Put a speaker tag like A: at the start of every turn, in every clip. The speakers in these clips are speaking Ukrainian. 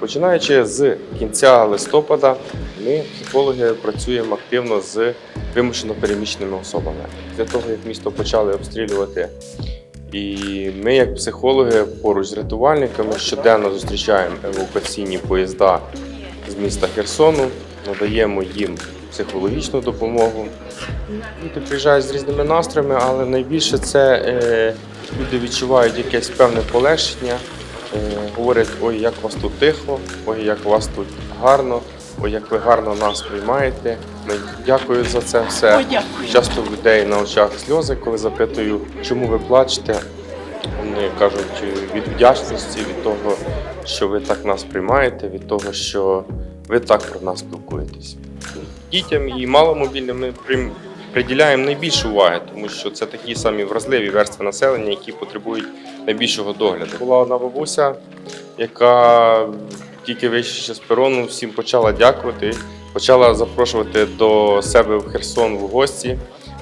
A: Починаючи з кінця листопада, ми, психологи, працюємо активно з вимушено переміщеними особами. Для того, як місто почали обстрілювати, і ми, як психологи, поруч з рятувальниками щоденно зустрічаємо евакуаційні поїзда з міста Херсону, надаємо їм психологічну допомогу. Люди приїжджають з різними настроями, але найбільше це е, люди відчувають якесь певне полегшення, говорять, ой, як у вас тут тихо, ой, як у вас тут гарно, ой, як ви гарно нас приймаєте. Ми дякую за це все.
B: Ой, дякую.
A: Часто в людей на очах сльози, коли запитую, чому ви плачете. Вони кажуть від вдячності, від того, що ви так нас приймаєте, від того, що ви так про нас спілкуєтесь. Дітям і маломобільним ми приділяємо найбільше уваги, тому що це такі самі вразливі верстви населення, які потребують найбільшого догляду. Була одна бабуся, яка тільки вийшовши з перону, всім почала дякувати, почала запрошувати до себе в Херсон в гості.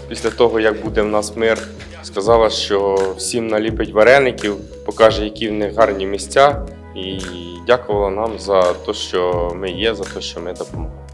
A: Після того, як буде в нас мир, сказала, що всім наліпить вареників, покаже, які в них гарні місця, і дякувала нам за те, що ми є, за те, що ми допомагаємо.